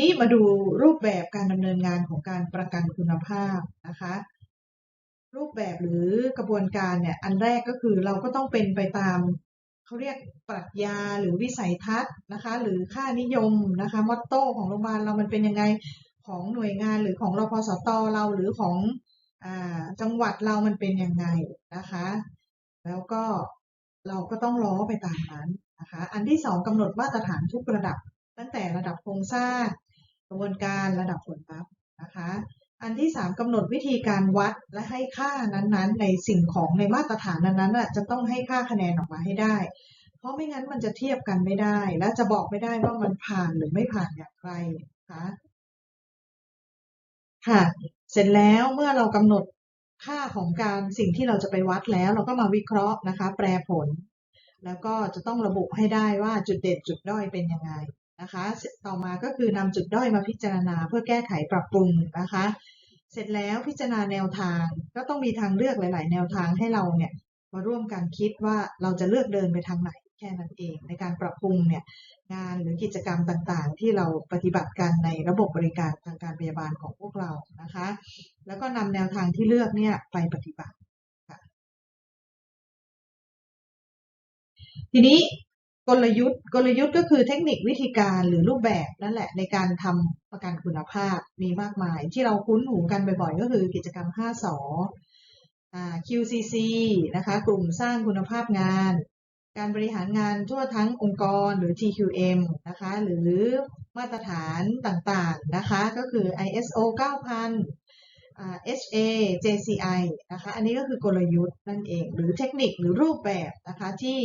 นี้มาดูรูปแบบการดำเนินงานของการประกันคุณภาพนะคะ รูปแบบหรือกระบวนการเนี่ยอันแรกก็คือเราก็ต้องเป็นไปตามเขาเรียกปรัชญาหรือวิสัยทัศน์นะคะ หรือค่านิยมนะคะมอตโต้ของโรงพยาบาลเรามันเป็นยังไงของหน่วยงานหรือของรพสตเราหรือของอจังหวัดเรามันเป็นยังไงนะคะ แล้วก็เราก็ต้องล้อไปตามนั้นนะคะ อันที่สองกำหนดมาตรฐานทุกระดับตั้งแต่ระดับโครงสร้าง กระบวนการระดับผลลัพธ์นะคะ อันที่สามกำหนดวิธีการวัดและให้ค่านั้นๆ ในสิ่งของในมาตรฐานนั้นๆจะต้องให้ค่าคะแนนออกมาให้ได้ เพราะไม่งั้นมันจะเทียบกันไม่ได้ และจะบอกไม่ได้ว่ามันผ่านหรือไม่ผ่านอย่างไรนะคะค่ะ เสร็จแล้วเมื่อเรากำหนดค่าของการสิ่งที่เราจะไปวัดแล้ว เราก็มาวิเคราะห์นะคะ แปรผล แล้วก็จะต้องระบุให้ได้ว่าจุดเด่นจุดด้อยเป็นยังไง นะคะต่อมาก็คือนำจุดด้อยมาพิจารณาเพื่อแก้ไขปรับปรุงนะคะ เสร็จแล้วพิจารณาแนวทางก็ต้องมีทางเลือกหลาย ๆ แนวทางให้เราเนี่ยมาร่วมกันคิดว่าเราจะเลือกเดินไปทางไหนแค่นั้นเอง ในการปรับปรุงเนี่ยงานหรือกิจกรรมต่างๆ ที่เราปฏิบัติกันในระบบบริการทางการพยาบาลของพวกเรานะคะ แล้วก็นำแนวทางที่เลือกเนี่ยไปปฏิบัติทีนี้ กลยุทธ์กลยุทธ์ก็คือเทคนิควิธีการหรือรูปแบบนั่นแหละในการทำประกันคุณภาพมีมากมาย ที่เราคุ้นหูกันบ่อยๆ ก็คือกิจกรรม 5 สอ QCC นะคะกลุ่มสร้างคุณภาพงาน การบริหารงานทั่วทั้งองค์กรหรือ TQM นะคะหรือมาตรฐานต่างๆนะคะก็คือ ISO 9000 HA JCI นะคะอันนี้ก็คือกลยุทธ์นั่นเอง หรือเทคนิคหรือรูปแบบนะคะที่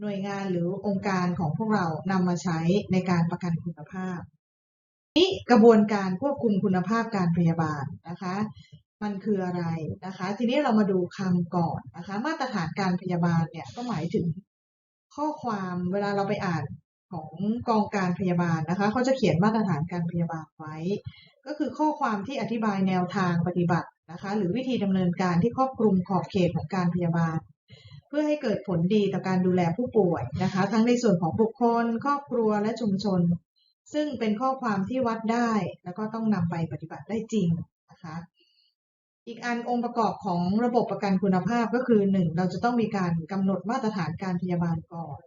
หน่วยงานหรือองค์การของพวกเรานำมาใช้ในการประกันคุณภาพนี้กระบวนการควบคุมคุณภาพการพยาบาลนะคะมันคืออะไรนะคะ ทีนี้เรามาดูคำก่อนนะคะ มาตรฐานการพยาบาลเนี่ยก็หมายถึงข้อความเวลาเราไปอ่าน ของกองการพยาบาลนะคะเขาจะเขียนมาตรฐานการพยาบาลไว้ ก็คือข้อความที่อธิบายแนวทางปฏิบัตินะคะ หรือวิธีดำเนินการที่ครอบคลุมขอบเขตของการพยาบาล เพื่อให้เกิดผลดีต่อการดูแลผู้ป่วยนะคะ ทั้งในส่วนของบุคคล ครอบครัวและชุมชน ซึ่งเป็นข้อความที่วัดได้ แล้วก็ต้องนำไปปฏิบัติได้จริงนะคะอีกอันองค์ประกอบของระบบประกันคุณภาพก็คือหนึ่งเราจะต้องมีการกำหนดมาตรฐานการพยาบาลก่อน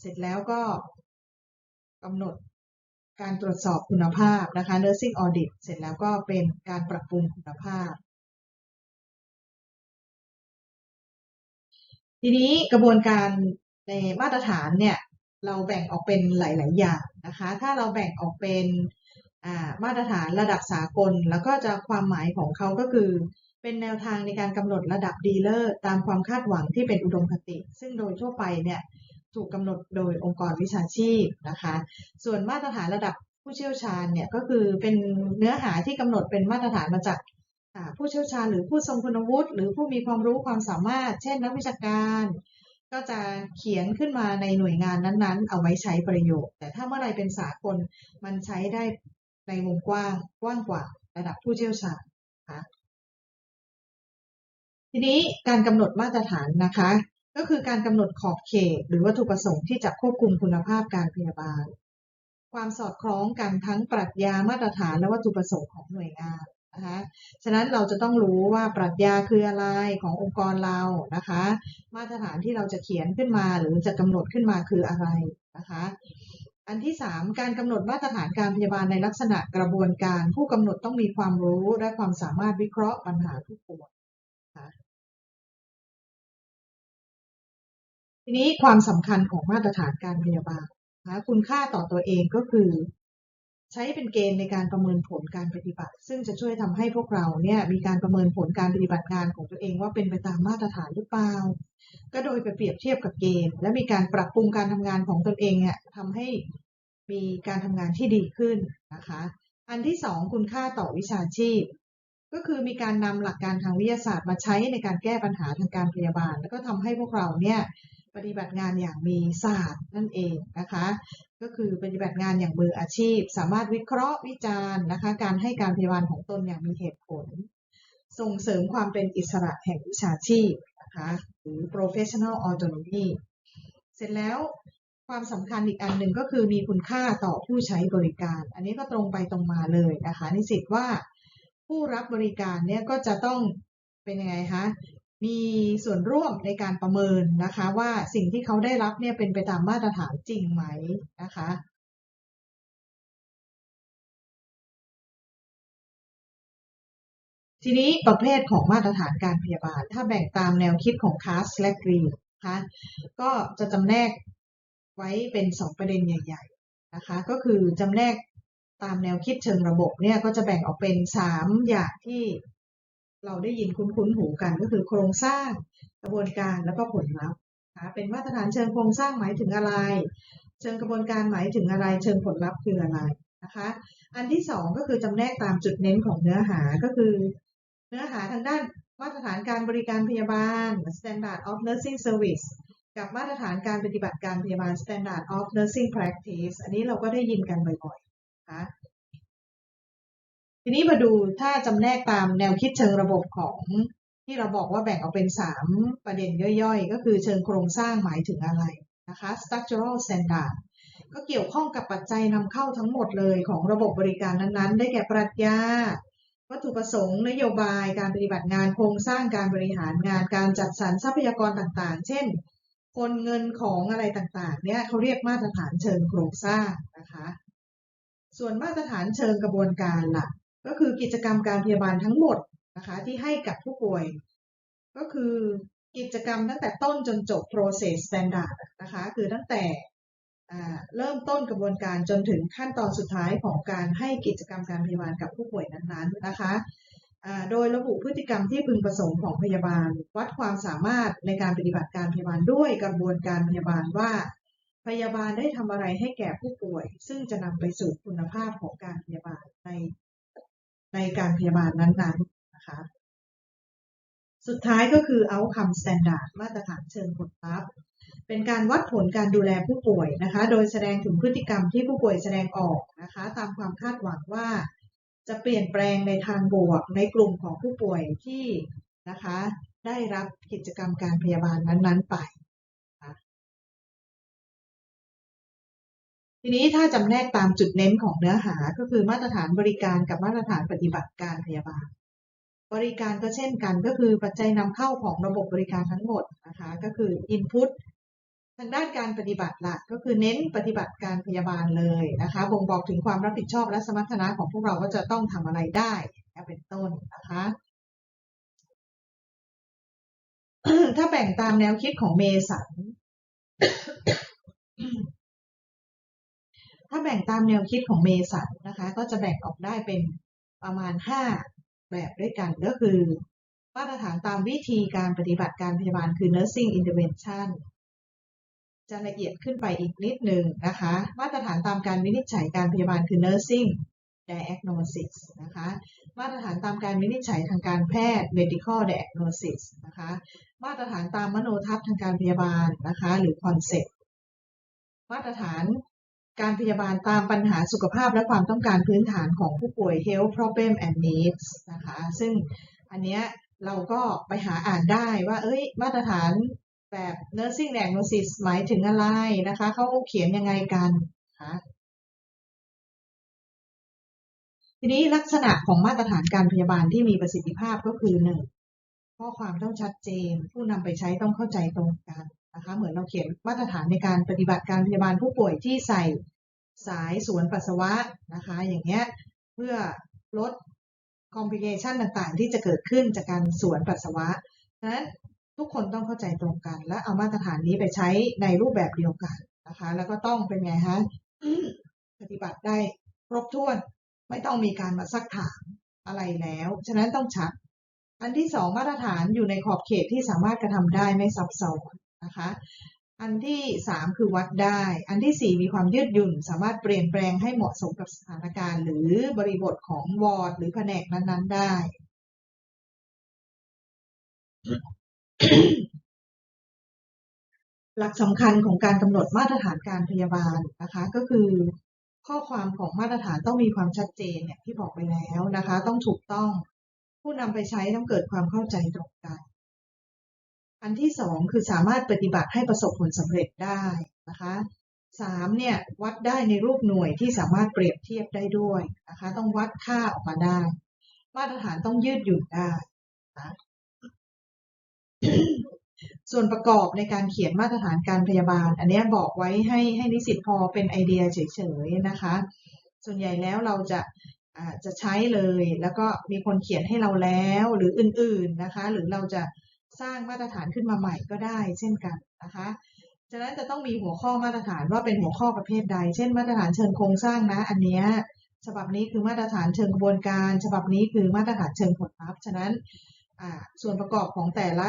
เสร็จแล้วก็ กำหนดการตรวจสอบคุณภาพนะคะ nursing audit เสร็จแล้วก็เป็นการปรับปรุงคุณภาพ ทีนี้กระบวนการในมาตรฐานเนี่ยเราแบ่งออกเป็นหลาย ๆ อย่างนะคะ ถ้าเราแบ่งออกเป็นมาตรฐานระดับสากล แล้วก็จะความหมายของเขาก็คือ เป็นแนวทางในการกำหนดระดับดีเลอร์ตามความคาดหวังที่เป็นอุดมคติ ซึ่งโดยทั่วไปเนี่ย ถูกกำหนดโดยองค์กรวิชาชีพนะคะ ส่วนมาตรฐานระดับผู้เชี่ยวชาญเนี่ยก็คือเป็นเนื้อหาที่กำหนดเป็นมาตรฐานมาจากผู้เชี่ยวชาญหรือผู้ทรงคุณวุฒิหรือผู้มีความรู้ความสามารถ เช่นนักวิชาการ ก็จะเขียนขึ้นมาในหน่วยงานนั้นๆ เอาไว้ใช้ประโยชน์ แต่ถ้าเมื่อไรเป็นสากลมันใช้ได้ในวงกว้างกว้างกว่าระดับผู้เชี่ยวชาญนะคะทีนี้การกำหนดมาตรฐานนะคะ ก็คือการกำหนดขอบเขต หรือวัตถุประสงค์ที่จะควบคุมคุณภาพการพยาบาล ความสอดคล้องกันทั้งปรัชญามาตรฐานและวัตถุประสงค์ของหน่วยงานนะคะฉะนั้นเราจะต้องรู้ว่าปรัชญาคืออะไรขององค์กรเรานะคะ มาตรฐานที่เราจะเขียนขึ้นมาหรือจะกำหนดขึ้นมาคืออะไรนะคะ อันที่สามการกำหนดมาตรฐานการพยาบาลในลักษณะกระบวนการ ผู้กำหนดต้องมีความรู้และความสามารถวิเคราะห์ปัญหาผู้ป่วยนะที นี้ความสำคัญของมาตรฐานการพยาบาลนะคุณค่าต่อตัวเองก็คือ ใช้เป็นเกณฑ์ในการประเมินผลการปฏิบัติ ซึ่งจะช่วยทำให้พวกเราเนี่ยมีการประเมินผลการปฏิบัติงานของตัวเองว่าเป็นไปตามมาตรฐานหรือเปล่า ก็โดยไปเปรียบเทียบกับเกณฑ์ และมีการปรับปรุงการทำงานของตนเองเนี่ยทำให้มีการทำงานที่ดีขึ้นนะคะ อันที่สองคุณค่าต่อวิชาชีพ ก็คือมีการนำหลักการทางวิทยาศาสตร์มาใช้ในการแก้ปัญหาทางการพยาบาล แล้วก็ทำให้พวกเราเนี่ย ปฏิบัติงานอย่างมีศาสตร์นั่นเองนะคะ ก็คือปฏิบัติงานอย่างมืออาชีพ สามารถวิเคราะห์วิจารณ์นะคะ การให้การพยาบาลของตนอย่างมีเหตุผล ส่งเสริมความเป็นอิสระแห่งวิชาชีพนะคะหรือ professional autonomy เสร็จแล้วความสำคัญอีกอันหนึ่งก็คือมีคุณค่าต่อผู้ใช้บริการ อันนี้ก็ตรงไปตรงมาเลยนะคะ นิสิตว่าผู้รับบริการเนี่ยก็จะต้องเป็นยังไงคะ มีส่วนร่วมในการประเมินนะคะว่าสิ่งที่เขาได้รับเนี่ยเป็นไปตามมาตรฐานจริงไหมนะคะทีนี้ประเภทของมาตรฐานการพยาบาล ถ้าแบ่งตามแนวคิดของคาสและกรีนนะคะก็จะจำแนกไว้เป็นสองประเด็นใหญ่ๆนะคะก็คือจำแนกตามแนวคิดเชิงระบบเนี่ยก็จะแบ่งออกเป็นสามอย่างที่ เราได้ยินคุ้นๆหูกันก็คือโครงสร้างกระบวนการแล้วก็ผลลัพธ์นะคะเป็นมาตรฐานเชิงโครงสร้างหมายถึงอะไร เชิงกระบวนการหมายถึงอะไร เชิงผลลัพธ์คืออะไรนะคะ อันที่สองก็คือจำแนกตามจุดเน้นของเนื้อหาก็คือ เนื้อหาทางด้านมาตรฐานการบริการพยาบาล Standard of Nursing Service กับมาตรฐานการปฏิบัติการพยาบาล Standard of Nursing Practice อันนี้เราก็ได้ยินกันบ่อยๆนะ ทีนี้มาดูถ้าจำแนกตามแนวคิดเชิงระบบของที่เราบอกว่าแบ่งออกเป็น 3 ประเด็นย่อยๆ ก็คือเชิงโครงสร้างหมายถึงอะไรนะคะ structural standard ก็เกี่ยวข้องกับปัจจัยนำเข้าทั้งหมดเลยของระบบบริการนั้นๆ ได้แก่ปรัชญา วัตถุประสงค์ นโยบาย การปฏิบัติงาน โครงสร้างการบริหารงาน การจัดสรรทรัพยากรต่างๆ เช่น คนเงินของอะไรต่างๆ เนี่ยเขาเรียกมาตรฐานเชิงโครงสร้างนะคะ ส่วนมาตรฐานเชิงกระบวนการล่ะ ก็คือกิจกรรมการพยาบาลทั้งหมดนะคะที่ให้กับผู้ป่วย ก็คือกิจกรรมตั้งแต่ต้นจนจบ process standard นะคะคือตั้งแต่เริ่มต้นกระบวนการจนถึงขั้นตอนสุดท้ายของการให้กิจกรรมการพยาบาลกับผู้ป่วยนั้นๆนะคะโดยระบุพฤติกรรมที่พึงประสงค์ของพยาบาล วัดความสามารถในการปฏิบัติการพยาบาลด้วยกระบวนการพยาบาลว่า พยาบาลได้ทำอะไรให้แก่ผู้ป่วย ซึ่งจะนำไปสู่คุณภาพของการพยาบาลใน ในการพยาบาลนั้นๆนะคะ สุดท้ายก็คือ outcome standard มาตรฐานเชิงผลลัพธ์ เป็นการวัดผลการดูแลผู้ป่วยนะคะ โดยแสดงถึงพฤติกรรมที่ผู้ป่วยแสดงออกนะคะ ตามความคาดหวังว่า จะเปลี่ยนแปลงในทางบวกในกลุ่มของผู้ป่วยที่นะคะ ได้รับกิจกรรมการพยาบาลนั้นๆไป ทีนี้ถ้าจำแนกตามจุดเน้นของเนื้อหาก็คือมาตรฐานบริการกับมาตรฐานปฏิบัติการพยาบาล บริการก็เช่นกันก็คือปัจจัยนำเข้าของระบบบริการทั้งหมดนะคะก็คือ Input ทางด้านการปฏิบัติลักก็คือเน้นปฏิบัติการพยาบาลเลยนะคะบ่งบอกถึงความรับผิดชอบและสมรรถนะของพวกเราว่าจะต้องทำอะไรได้เป็นต้นนะคะถ้าแบ่งตามแนวคิดของเมสัน ถ้าแบ่งตามแนวคิดของเมสันนะคะ ก็จะแบ่งออกได้เป็นประมาณ 5 แบบด้วยกันก็คือ มาตรฐานตามวิธีการปฏิบัติการพยาบาลคือ nursing intervention จะละเอียดขึ้นไปอีกนิดหนึ่งนะคะ มาตรฐานตามการวินิจฉัยการพยาบาลคือ nursing diagnosis นะคะ มาตรฐานตามการวินิจฉัยทางการแพทย์ medical diagnosis นะคะ มาตรฐานตามมโนทัศน์ทางการพยาบาลนะคะ หรือ concept มาตรฐาน การพยาบาลตามปัญหาสุขภาพและความต้องการพื้นฐานของผู้ป่วย health problem and needs นะคะ ซึ่งอันเนี้ยเราก็ไปหาอ่านได้ว่า เอ้ย มาตรฐานแบบ nursing diagnosis หมายถึงอะไรนะคะ เขาเขียนยังไงกันคะทีนี้ลักษณะของมาตรฐานการพยาบาลที่มีประสิทธิภาพก็คือหนึ่งข้อความต้องชัดเจน ผู้นำไปใช้ต้องเข้าใจตรงกัน นะคะเหมือนเราเขียนมาตรฐานในการปฏิบัติการพยาบาลผู้ป่วยที่ใส่สายสวนปัสสาวะนะคะอย่างเงี้ยเพื่อลดคอมพลิเคชันต่างๆ ที่จะเกิดขึ้นจากการสวนปัสสาวะฉะนั้นทุกคนต้องเข้าใจตรงกัน และเอามาตรฐานนี้ไปใช้ในรูปแบบเดียวกันนะคะ แล้วก็ต้องเป็นไงฮะปฏิบัติได้ครบถ้วน ไม่ต้องมีการมาซักถามอะไรแล้ว ฉะนั้นต้องชัด อันที่สองมาตรฐานอยู่ในขอบเขตที่สามารถกระทำได้ไม่ซับซ้อน นะคะ อันที่สามคือวัดได้ อันที่สี่มีความยืดหยุ่น สามารถเปลี่ยนแปลงให้เหมาะสมกับสถานการณ์ หรือบริบทของวอร์ดหรือแผนกนั้นๆ ได้ หลักสำคัญของการกำหนดมาตรฐานการพยาบาลนะคะก็คือข้อความของมาตรฐานต้องมีความชัดเจนเนี่ยที่บอกไปแล้วนะคะ ต้องถูกต้องผู้นำไปใช้ต้องเกิดความเข้าใจตรงกัน อันที่สองคือสามารถปฏิบัติให้ประสบผลสำเร็จได้นะคะสามเนี่ยวัดได้ในรูปหน่วยที่สามารถเปรียบเทียบได้ด้วยนะคะต้องวัดค่าออกมาได้ มาตรฐานต้องยืดหยุ่นได้นะส่วนประกอบในการเขียนมาตรฐานการพยาบาล อันนี้บอกไว้ให้ให้นิสิตพอเป็นไอเดียเฉยๆนะคะ ส่วนใหญ่แล้วเราจะจะใช้เลย แล้วก็มีคนเขียนให้เราแล้วหรืออื่นๆนะคะ หรือเราจะ สร้างมาตรฐานขึ้นมาใหม่ก็ได้เช่นกันนะคะฉะนั้นจะต้องมีหัวข้อมาตรฐานว่าเป็นหัวข้อประเภทใด เช่น มาตรฐานเชิงโครงสร้างนะ อันนี้ฉบับนี้คือมาตรฐานเชิงกระบวนการ ฉบับนี้คือมาตรฐานเชิงผลลัพธ์ฉะนั้นส่วนประกอบของแต่ละ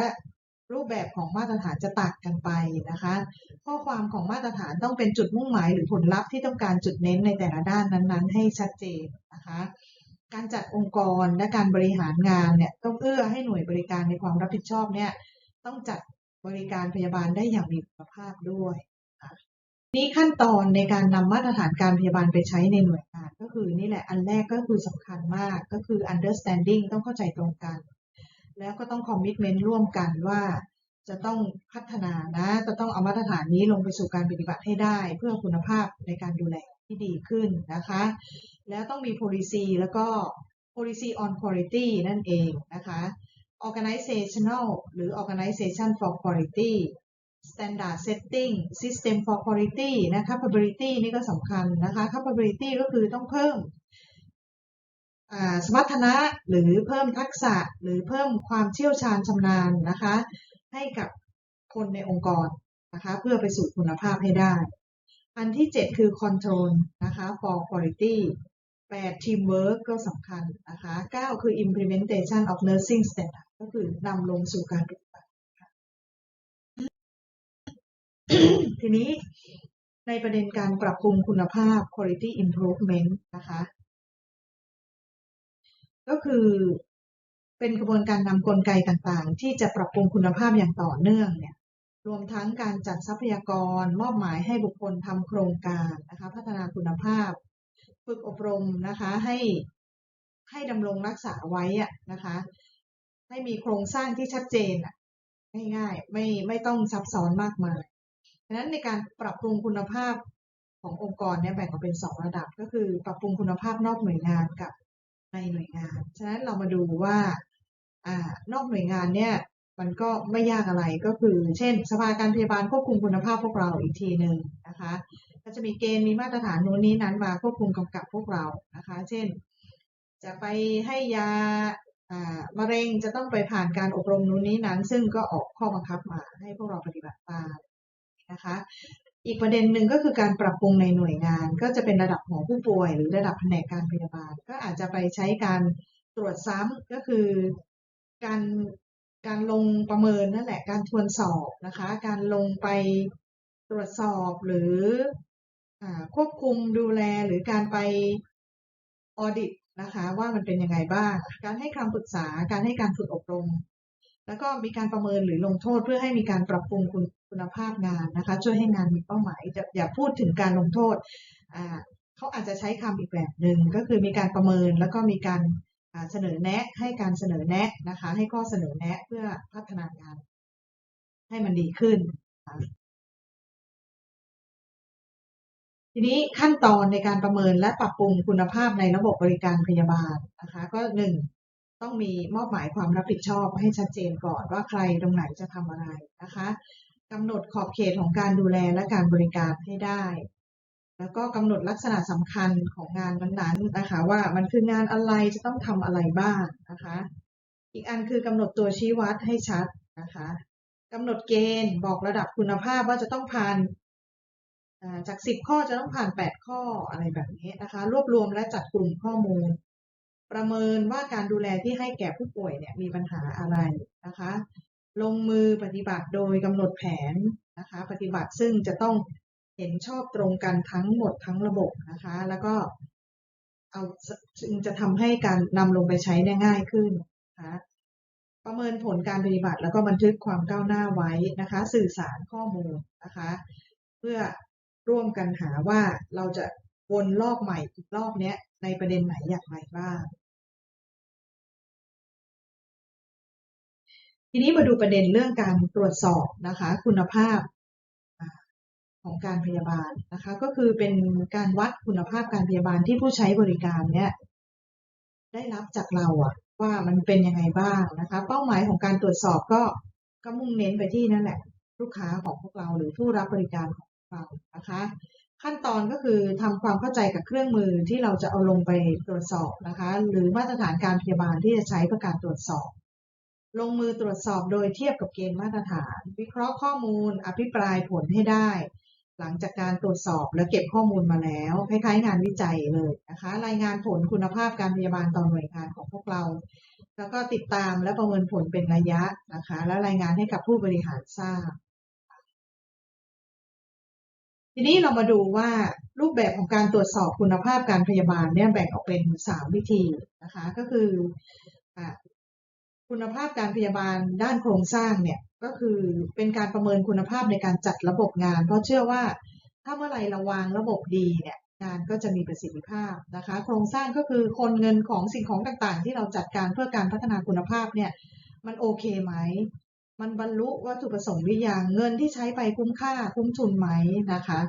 รูปแบบของมาตรฐานจะต่างกันไปนะคะ ข้อความของมาตรฐานต้องเป็นจุดมุ่งหมายหรือผลลัพธ์ที่ต้องการจุดเน้นในแต่ละด้านนั้นๆ ให้ชัดเจนนะคะ การจัดองค์กรและการบริหารงานเนี่ยต้องเอื้อให้หน่วยบริการในความรับผิดชอบเนี่ยต้องจัดบริการพยาบาลได้อย่างมีคุณภาพด้วยนี่ขั้นตอนในการนำมาตรฐานการพยาบาลไปใช้ในหน่วยงานก็คือนี่แหละอันแรกก็คือสำคัญมากก็คือ understanding ต้องเข้าใจตรงกัน แล้วก็ต้อง commitment ร่วมกันว่าจะต้องพัฒนานะ จะต้องเอามาตรฐานนี้ลงไปสู่การปฏิบัติให้ได้ เพื่อคุณภาพในการดูแล ที่ดีขึ้นนะคะ แล้วต้องมี policy แล้วก็ policy on quality นั่นเองนะคะ organizational หรือ organization for quality standard setting system for quality นะ capability นี่ก็สำคัญนะคะ capability ก็คือต้องเพิ่มสมรรถนะหรือเพิ่มทักษะหรือเพิ่มความเชี่ยวชาญชำนาญนะคะ ให้กับคนในองค์กรนะคะ เพื่อไปสู่คุณภาพให้ได้ อันที่ 7 คือ control นะคะ for quality 8 teamwork ก็สำคัญนะคะ 9 คือ implementation of nursing standard ก็คือนำลงสู่การปฏิบัติทีนี้ในประเด็นการปรับปรุงคุณภาพ quality improvement นะคะ ก็คือเป็นกระบวนการนำกลไกต่างๆ ที่จะปรับปรุงคุณภาพอย่างต่อเนื่องเนี่ย รวมทั้งการจัดทรัพยากรมอบหมายให้บุคคลทำโครงการนะคะพัฒนาคุณภาพ ฝึกอบรมนะคะให้ให้ดำรงรักษาไว้อะนะคะให้มีโครงสร้างที่ชัดเจนอะง่ายๆไม่ไม่ต้องซับซ้อนมากมายดังนั้นในการปรับปรุงคุณภาพขององค์กรเนี่ยแบ่งออกเป็นสองระดับ ก็คือปรับปรุงคุณภาพนอกหน่วยงานกับในหน่วยงาน ฉะนั้นเรามาดูว่าอนอกหน่วยงานเนี่ย มันก็ไม่ยากอะไรก็คือ เช่น สภาการพยาบาลควบคุมคุณภาพพวกเราอีกทีหนึ่งนะคะก็จะมีเกณฑ์มีมาตรฐานโน้นนี้นั้นมาควบคุมกำกับพวกเรานะคะ เช่น จะไปให้ยามะเร็งจะต้องไปผ่านการอบรมนู้นนี้นั้น ซึ่งก็ออกข้อบังคับมาให้พวกเราปฏิบัติตามนะคะ อีกประเด็นหนึ่งก็คือการปรับปรุงในหน่วยงาน ก็จะเป็นระดับหมอผู้ป่วย หรือระดับแผนกการพยาบาล ก็อาจจะไปใช้การตรวจซ้ำก็คือการ การลงประเมินนั่นแหละการทวนสอบนะคะ การลงไปตรวจสอบหรืออควบคุมดูแลหรือการไปออดิตนะคะว่ามันเป็นยังไงบ้าง การให้คำปรึกษาการให้การฝึกอบรม แล้วก็มีการประเมินหรือลงโทษเพื่อให้มีการปรับปรุงคุณคุณภาพงานนะคะ ช่วยให้งานมีเป้าหมายจะอย่าพูดถึงการลงโทษเขาอาจจะใช้คำอีกแบบหนึ่งก็คือมีการประเมินแล้วก็มีการ เสนอแนะให้การเสนอแนะนะคะ ให้ข้อเสนอแนะเพื่อพัฒนางาน ให้มันดีขึ้น ทีนี้ขั้นตอนในการประเมินและปรับปรุงคุณภาพในระบบบริการพยาบาลนะคะ ก็หนึ่งต้องมีมอบหมายความรับผิดชอบให้ชัดเจนก่อนว่าใครตรงไหนจะทำอะไรนะคะกำหนดขอบเขตของการดูแลและการบริการให้ได้ แล้วก็กำหนดลักษณะสำคัญของงานนั้นๆนะคะ ว่ามันคืองานอะไรจะต้องทำอะไรบ้างนะคะ อีกอันคือกำหนดตัวชี้วัดให้ชัดนะคะกำหนดเกณฑ์บอกระดับคุณภาพว่าจะต้องผ่านจากสิบข้อจะต้องผ่านแปดข้ออะไรแบบนี้นะคะ รวบรวมและจัดกลุ่มข้อมูล ประเมินว่าการดูแลที่ให้แก่ผู้ป่วยเนี่ยมีปัญหาอะไรนะคะ ลงมือปฏิบัติโดยกำหนดแผนนะคะ ปฏิบัติซึ่งจะต้อง เห็นชอบตรงกันทั้งหมดทั้งระบบนะคะ แล้วก็เอาจึงจะทำให้การนำลงไปใช้ได้ง่ายขึ้นนะคะประเมินผลการปฏิบัติ แล้วก็บันทึกความก้าวหน้าไว้นะคะ สื่อสารข้อมูลนะคะ เพื่อร่วมกันหาว่าเราจะวนรอบใหม่อีกรอบนี้ในประเด็นไหนอย่างไรบ้าง ทีนี้มาดูประเด็นเรื่องการตรวจสอบนะคะ คุณภาพ ของการพยาบาลนะคะ ก็คือเป็นการวัดคุณภาพการพยาบาลที่ผู้ใช้บริการเนี่ยได้รับจากเราอะว่ามันเป็นยังไงบ้างนะคะ เป้าหมายของการตรวจสอบก็ก็มุ่งเน้นไปที่นั่นแหละ ลูกค้าของพวกเราหรือผู้รับบริการของเรานะคะ ขั้นตอนก็คือทำความเข้าใจกับเครื่องมือที่เราจะเอาลงไปตรวจสอบนะคะ หรือมาตรฐานการพยาบาลที่จะใช้เพื่อการตรวจสอบลงมือตรวจสอบโดยเทียบกับเกณฑ์มาตรฐาน วิเคราะห์ข้อมูล อภิปรายผลให้ได้ หลังจากการตรวจสอบและเก็บข้อมูลมาแล้ว คล้ายๆ งานวิจัยเลยนะคะ รายงานผลคุณภาพการพยาบาลต่อหน่วยงานของพวกเรา แล้วก็ติดตามและประเมินผลเป็นระยะนะคะ และรายงานให้กับผู้บริหารทราบ ทีนี้เรามาดูว่ารูปแบบของการตรวจสอบคุณภาพการพยาบาลเนี่ยแบ่งออกเป็นสามวิธีนะคะ ก็คืออ คุณภาพการพยาบาลด้านโครงสร้างเนี่ยก็คือเป็นการประเมินคุณภาพในการจัดระบบงาน เพราะเชื่อว่าถ้าเมื่อไหร่เราวางระบบดีเนี่ยงานก็จะมีประสิทธิภาพนะคะ โครงสร้างก็คือคนเงินของสิ่งของต่างๆ ที่เราจัดการเพื่อการพัฒนาคุณภาพเนี่ยมันโอเคไหม มันบรรลุวัตถุประสงค์หรือยังเงินที่ใช้ไปคุ้มค่าคุ้มทุนไหมนะคะ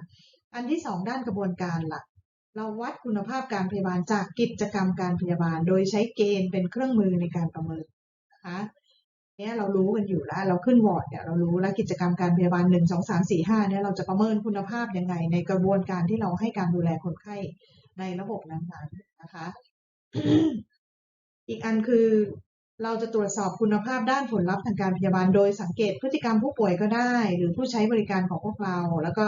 อันที่สองด้านกระบวนการหลักเราวัดคุณภาพการพยาบาลจากกิจกรรมการพยาบาล โดยใช้เกณฑ์เป็นเครื่องมือในการประเมิน นะคะเนี่ยเรารู้กันอยู่แล้ว เราขึ้นวอร์ดเนี่ยเรารู้แล้วกิจกรรมการพยาบาลหนึ่งสองสามสี่ห้าเนี่ยเราจะประเมินคุณภาพยังไง ในกระบวนการที่เราให้การดูแลคนไข้ในระบบนั้นๆนะคะ อีกอันคือเราจะตรวจสอบคุณภาพด้านผลลัพธ์ทางการพยาบาลโดยสังเกตพฤติกรรมผู้ป่วยก็ได้ หรือผู้ใช้บริการของพวกเรา แล้วก็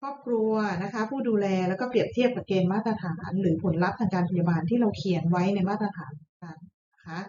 ครอบครัวนะคะ ผู้ดูแลแล้วก็เปรียบเทียบกับเกณฑ์มาตรฐาน หรือผลลัพธ์ทางการพยาบาลที่เราเขียนไว้ในมาตรฐานนั้นนะคะ